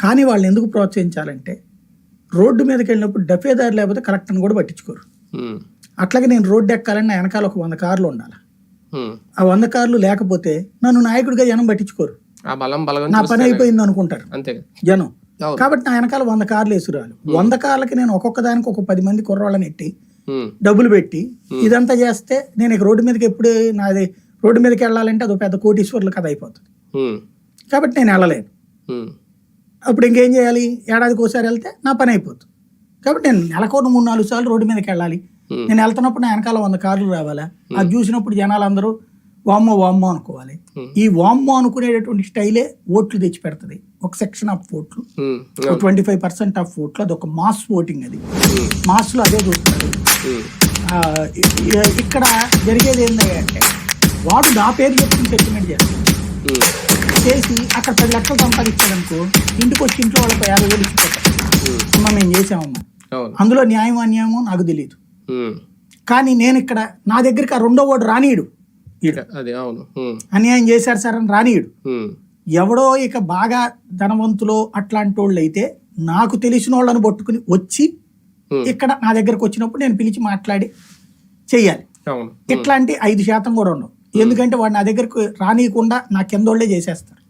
కానీ వాళ్ళని ఎందుకు ప్రోత్సహించాలంటే రోడ్డు మీదకి వెళ్ళినప్పుడు డఫేదారు లేకపోతే కలెక్టర్ని కూడా పట్టించుకోరు. అట్లాగే నేను రోడ్డు ఎక్కాలని నా వెనకాల ఒక వంద కార్లు ఉండాలి. ఆ వంద కార్లు లేకపోతే నన్ను నాయకుడిగా జనం పట్టించుకోరు. నా పని అయిపోయింది అనుకుంటారు. జనం. కాబట్టి నా వెనకాల వంద కార్లు వేసురాలి వంద కార్లకి నేను ఒక్కొక్క దానికి ఒక పది మంది కుర్రాళ్ళని ఎట్టి డబ్బులు పెట్టి ఇదంతా చేస్తే నేను ఇక రోడ్డు మీదకి ఎప్పుడు నాది రోడ్డు మీదకి వెళ్ళాలంటే అది పెద్ద కోటీశ్వర్లు కథ అయిపోతుంది. కాబట్టి నేను వెళ్ళలేను. అప్పుడు ఇంకేం చేయాలి? ఏడాదికి ఒకసారి వెళ్తే నా పని అయిపోతుంది. కాబట్టి నేను నెలకు మూడు నాలుగు సార్లు రోడ్డు మీదకి వెళ్ళాలి. నేను వెళ్తున్నప్పుడు నా వెనకాల వంద కార్లు రావాలా? అది చూసినప్పుడు జనాలు అందరూ వామ్మో వామ్మో అనుకోవాలి. ఈ వామ్మో అనుకునేటటువంటి స్టైలే ఓట్లు తెచ్చి పెడుతుంది ఒక సెక్షన్ ఆఫ్ ఓట్లు. ట్వంటీ ఫైవ్ పర్సెంట్ ఆఫ్ ఓట్లు. అది ఒక మాస్ ఓటింగ్ అది. మాస్లో అదే ఇ- ఇక్కడ జరిగేది ఏంటంటే వాడు నా పేరు చెప్పుకుని సెటిల్మెంట్ చేస్తాడు. చేసి అక్కడ పది లక్షలు సంపాదించాడు అనుకో ఇంటికి వచ్చి ఇంట్లో వాళ్ళకి యాభై వేలు అమ్మ మేము చేసామమ్మా. అందులో న్యాయం అన్యాయమో నాకు తెలియదు కానీ నేను ఇక్కడ నా దగ్గరికి ఆ రెండో వాడు రానీయుడు అన్యాయం చేశారు సార్ అని రానీయుడు ఎవడో ఇక బాగా ధనవంతులో అట్లాంటి వాళ్ళు అయితే నాకు తెలిసిన వాళ్ళని పట్టుకుని వచ్చి ఇక్కడ నా దగ్గరకు వచ్చినప్పుడు నేను పిలిచి మాట్లాడి చెయ్యాలి. ఇట్లాంటి ఐదు శాతం కూడా ఉండవు. ఎందుకంటే వాడు నా దగ్గరకు రానియకుండా నా కిందోళ్ళే చేసేస్తారు.